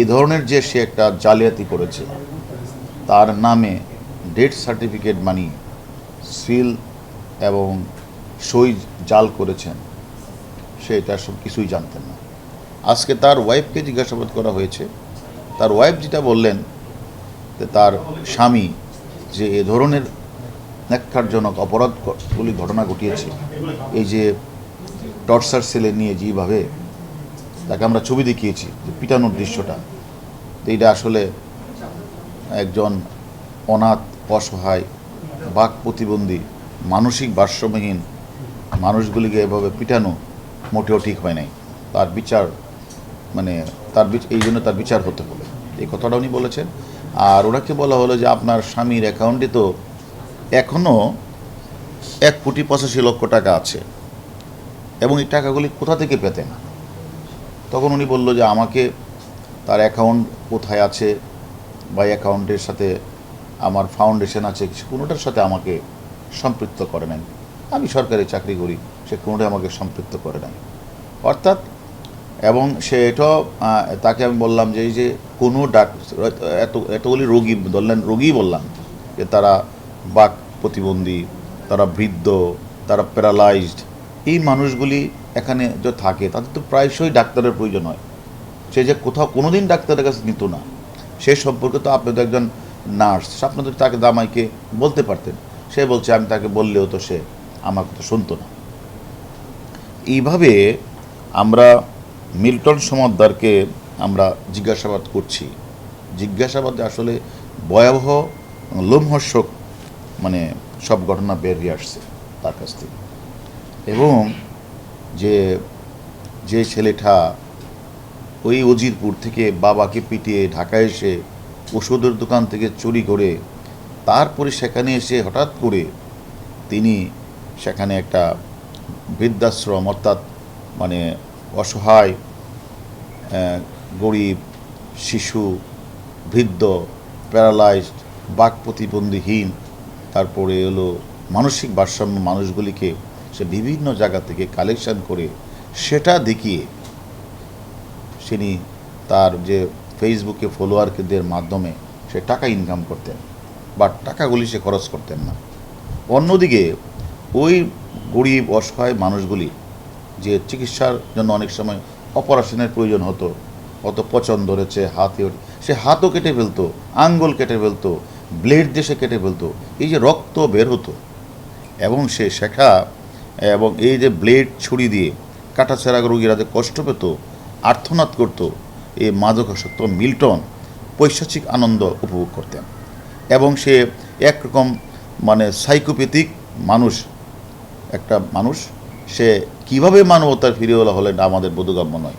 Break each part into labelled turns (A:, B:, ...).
A: এ ধরনের যে সে একটা জালিয়াতি করেছে, তার নামে ডেথ সার্টিফিকেট মানি সিল এবং সই জাল করেছেন, সে এটা সব কিছুই জানতেন না। আজকে তার ওয়াইফকে জিজ্ঞাসাবাদ করা হয়েছে, তার ওয়াইফ যেটা বললেন যে তার স্বামী যে এ ধরনের ন্যাক্কারজনক অপরাধগুলি ঘটনা ঘটিয়েছে, এই যে টর্চার সেলে নিয়ে যেভাবে তাকে আমরা ছবি দেখিয়েছি যে পিটানোর দৃশ্যটা। এইটা আসলে একজন অনাথ, অসহায়, বাক প্রতিবন্ধী, মানসিক ভারসাম্যহীন মানুষগুলিকে এভাবে পিটানো মোটেও ঠিক হয় নাই। তার বিচার মানে তার এই জন্য তার বিচার হতে হবে এই কথাটা উনি বলেছেন। আর ওনাকে বলা হলো যে আপনার স্বামীর অ্যাকাউন্টে তো এখনও এক কোটি পঁচাশি লক্ষ টাকা আছে। এবং এই টাকাগুলি কোথা থেকে পেতেন? তখন উনি বলল যে আমাকে তার অ্যাকাউন্ট কোথায় আছে বা অ্যাকাউন্টের সাথে আমার ফাউন্ডেশন আছে কোনোটার সাথে আমাকে সম্পৃক্ত করে নেন। আমি সরকারি চাকরি করি, সে কোনোটাই আমাকে সম্পৃক্ত করে নেন অর্থাৎ, এবং সে এটাও তাকে আমি বললাম যে এই যে কোনো ডাক, এত, এতগুলি রোগী ধরলেন রোগী বললাম যে তারা বাক প্রতিবন্ধী, তারা বৃদ্ধ, তারা প্যারালাইজড এই মানুষগুলি এখানে যে থাকে, তাদের তো প্রায়শই ডাক্তারের প্রয়োজন হয়। সে যে কোথাও কোনো দিন ডাক্তারের কাছে নিত না। সে সম্পর্কে তো আপনি তো একজন নার্স আপনি তো তাকে দামাইকে বলতে পারতেন। সে বলছে, আমি তাকে বললেও তো সে আমার কথা শুনতো না। এইভাবে আমরা মিল্টন সমদ্দারকে আমরা জিজ্ঞাসাবাদ করছি। জিজ্ঞাসাবাদে আসলে ভয়াবহ লোমহর্ষক মানে সব ঘটনা বেরিয়ে আসছে তার কাছ থেকে। এবং যে যে ছেলেটা ওই অজিরপুর থেকে বাবাকে পিটিয়ে ঢাকায় এসে ওষুধের দোকান থেকে চুরি করে তারপরে সেখানে এসে হঠাৎ করে তিনি সেখানে একটা বৃদ্ধাশ্রম অর্থাৎ মানে অসহায় গরিব, শিশু, বৃদ্ধ, প্যারালাইজড, বাক প্রতিবন্ধীহীন, তারপরে এলো মানসিক ভারসাম্য মানুষগুলিকে সে বিভিন্ন জায়গা থেকে কালেকশন করে সেটা দেখিয়ে তিনি তার যে ফেসবুকে ফলোয়ারদের মাধ্যমে সে টাকা ইনকাম করতেন বা টাকাগুলি সে খরচ করতেন না। অন্যদিকে ওই গরিব, অসহায় মানুষগুলি যে চিকিৎসার জন্য অনেক সময় অপারেশনের প্রয়োজন হতো, অত পচন ধরেছে, হাতে সে হাতও কেটে ফেলতো, আঙ্গুল কেটে ফেলতো ব্লেড সে কেটে ফেলতো, এই যে রক্ত বের হতো, এবং সে শেখা এবং এই যে ব্লেড ছুরি দিয়ে কাটাছেড়া রোগীরা যে কষ্ট পেত আর্থনাদ করত, এই মাদকাসক্ত মিল্টন পৈশাচিক আনন্দ উপভোগ করতেন। এবং সে একরকম মানে সাইকোপ্যাথিক মানুষ, একটা মানুষ, সে কীভাবে মানবতার ফিরিওয়ালা হলেন আমাদের বোধগম্য নয়।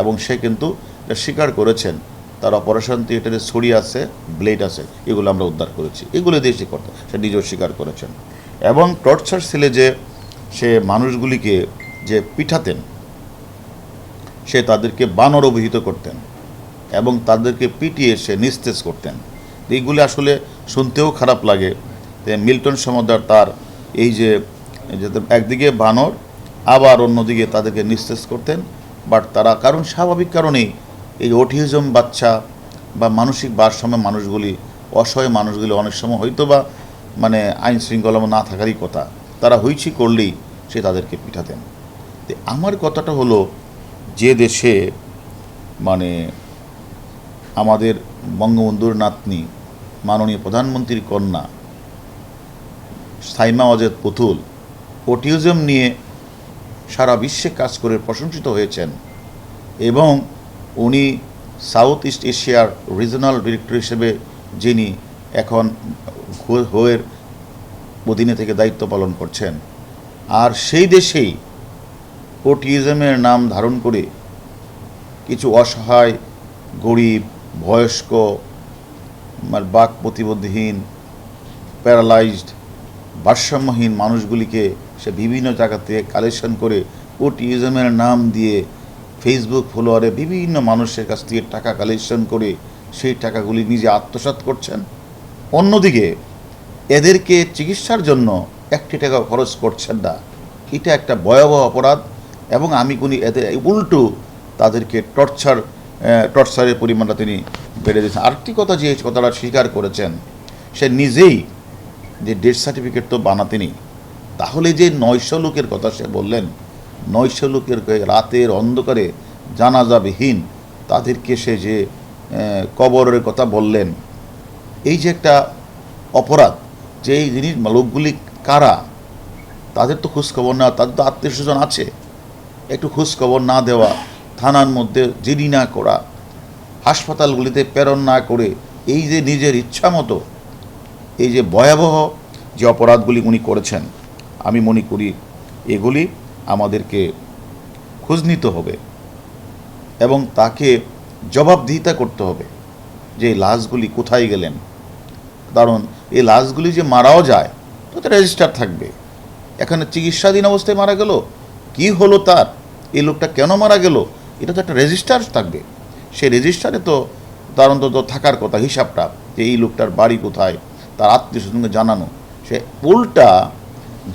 A: এবং সে কিন্তু স্বীকার করেছেন, তার অপারেশন থিয়েটারে ছড়ি আছে, ব্লেড আছে, এগুলো আমরা উদ্ধার করেছি, এগুলো দিয়ে সে করতে সে নিজেও স্বীকার করেছেন। এবং টর্চার সেলে যে সে মানুষগুলিকে যে পিঠাতেন, সে তাদেরকে বানর অভিহিত করতেন এবং তাদেরকে পিটিয়ে সে নিস্তেজ করতেন। এইগুলি আসলে শুনতেও খারাপ লাগে। মিল্টন সমদ্দার তার এই যে একদিকে বানর, আবার অন্যদিকে তাদেরকে নিস্তেজ করতেন। বাট তারা কারণ স্বাভাবিক কারণেই এই অটিজম বাচ্চা বা মানসিক ভারসাম্য মানুষগুলি, অসহায় মানুষগুলি অনেক সময় হয়তো বা মানে আইন শৃঙ্খলা না থাকারই কথা। তারা হইচি করলেই সে তাদেরকে পিঠাতেন তো আমার কথাটা হলো, যে দেশে মানে আমাদের বঙ্গবন্ধুর নাতনি, মাননীয় প্রধানমন্ত্রীর কন্যা, সাইমা অজেদ পুতুল অটিজম নিয়ে সারা বিশ্বে কাজ করে প্রশংসিত হয়েছেন এবং উনি সাউথ ইস্ট এশিয়ার রিজনাল ডিরেক্টর হিসেবে যিনি এখন হো- হোয়ের অধীনে থেকে দায়িত্ব পালন করছেন। আর সেই দেশেই ওটিজমের নাম ধারণ করে কিছু অসহায়, গরিব, বয়স্ক বাক প্রতিবন্ধীহীন প্যারালাইজড ভারসাম্যহীন মানুষগুলিকে সে বিভিন্ন জায়গা থেকে কালেকশন করে ওটিজমের নাম দিয়ে ফেসবুক ফলোয়ারে বিভিন্ন মানুষের কাছ থেকে টাকা কালেকশন করে সেই টাকাগুলি নিজে আত্মসাৎ করছেন। অন্যদিকে এদেরকে চিকিৎসার জন্য একটি টাকা খরচ করছেন না। এটা একটা ভয়াবহ অপরাধ এবং আমি কোনি এদের উল্টো তাদেরকে টর্চার টর্চারের পরিমাণটা তিনি বেড়ে দিয়েছেন। আরেকটি কথা যে কথাটা স্বীকার করেছেন, সে নিজেই যে ডেথ সার্টিফিকেট তো বানাতেনি, তাহলে যে নয়শো লোকের কথা সে বললেন, নয়শো লোকের রাতের অন্ধকারে জানাজাবিহীন তাদেরকে সে যে কবরের কথা বললেন, এই যে একটা অপরাধ যে এই জিনিস লোকগুলি কারা, তাদের তো খোঁজখবর না তাদের তো আত্মীয় স্বজন আছে। একটু খোঁজখবর না দেওয়া, থানার মধ্যে জিডি না করা, হাসপাতালগুলিতে প্রেরণ না করে, এই যে নিজের ইচ্ছা মতো, এই যে ভয়াবহ যে অপরাধগুলি উনি করেছেন, আমি মনে করি এগুলি আমাদেরকে খোঁজ নিতে হবে এবং তাকে জবাবদিহিতা করতে হবে যে লাশগুলি কোথায় গেলেন। কারণ এই লাশগুলি যে মারাও যায়, তো রেজিস্টার থাকবে। এখানে চিকিৎসাধীন অবস্থায় মারা গেল, কি হলো তার? এই লোকটা কেন মারা গেল? এটা তো একটা রেজিস্টার থাকবে। সেই রেজিস্টারে তো তার অন্তত থাকার কথা, হিসাবটা, যে এই লোকটার বাড়ি কোথায়, তার আত্মীয় স্বজনকে জানানো। সে উল্টা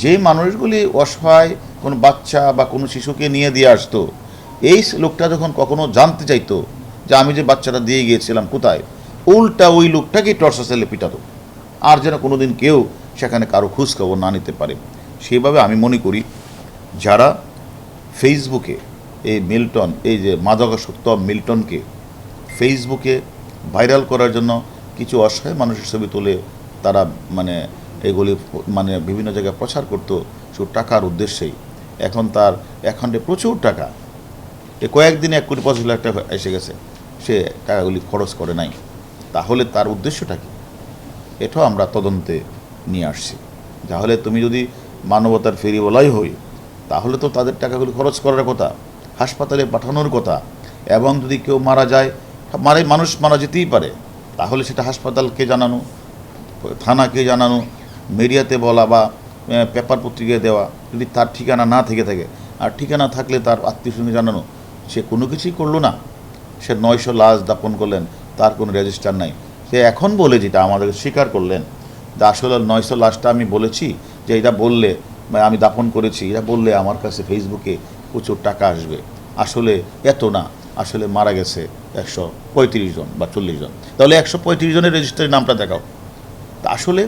A: যে মানুষগুলি অসহায়, কোনো বাচ্চা বা কোনো শিশুকে নিয়ে দিয়ে আসতো, এই লোকটা যখন কখনো জানতে চাইতো যে আমি যে বাচ্চাটা দিয়ে গিয়েছিলাম কোথায়, উল্টা ওই লোকটাকেই টর্চা সেলে পিটাতো। আর যেন কোনোদিন কেউ সেখানে কারও খোঁজ খবর না নিতে পারে। সেভাবে আমি মনে করি, যারা ফেসবুকে এই মিল্টন, এই যে মাদকাসক্ত মিল্টনকে ফেসবুকে ভাইরাল করার জন্য কিছু অসহায় মানুষের ছবি তুলে তারা মানে এগুলি মানে বিভিন্ন জায়গায় প্রচার করতো শুধু টাকার উদ্দেশ্যেই। এখন তার অ্যাকাউন্টে প্রচুর টাকা। এ কয়েকদিনে এক কোটি পঁচিশ লাখ টাকা এসে গেছে। সে টাকাগুলি খরচ করে নাই। তাহলে তার উদ্দেশ্যটা কি? এটাও আমরা তদন্তে নিয়ে আসছি। তাহলে তুমি যদি মানবতার ফেরিওয়ালাই হই, তাহলে তো তাদের টাকাগুলি খরচ করার কথা, হাসপাতালে পাঠানোর কথা, এবং যদি কেউ মারা যায় মারে মানুষ মারা যেতেই পারে, তাহলে সেটা হাসপাতালকে জানানো থানাকে জানানো, মিডিয়াতে বলা বা পেপার পত্রিকায় দেওয়া, যদি তার ঠিকানা না থেকে থাকে, আর ঠিকানা থাকলে তার আত্মীয় স্বজন জানানো, সে কোনো কিছুই করল না। সে নয়শো লাশ দাপন করলেন, তার কোনো রেজিস্টার নাই। সে এখন বলে যেটা আমাদেরকে স্বীকার করলেন, যে আসলে নয়শো লাশটা আমি বলেছি, যে এটা বললে, আমি দাপন করেছি, এটা বললে আমার কাছে ফেসবুকে প্রচুর টাকা আসবে। আসলে এত না, আসলে মারা গেছে একশো পঁয়ত্রিশ জন বা চল্লিশ জন। তাহলে একশো পঁয়ত্রিশ জনের রেজিস্টারি নামটা দেখাও। তা আসলে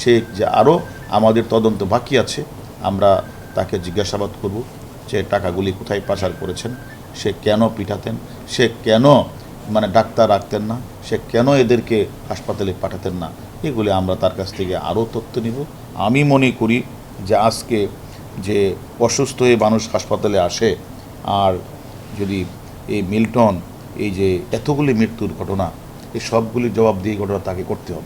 A: সে যে আরও আমাদের তদন্ত বাকি আছে, আমরা তাকে জিজ্ঞাসাবাদ করব যে টাকাগুলি কোথায় পাচার করেছেন, সে কেন পিঠাতেন সে কেন মানে ডাক্তার রাখতেন না, সে কেন এদেরকে হাসপাতালে পাঠাতেন না? এগুলি আমরা তার কাছ থেকে আরও তথ্য নিব। আমি মনে করি যে আজকে যে অসুস্থ হয়ে মানুষ হাসপাতালে আসে, আর যদি এই মিল্টন এই যে এতগুলি মৃত্যুর ঘটনা, এই সবগুলি দিয়ে ঘটনা তাকে করতে হবে।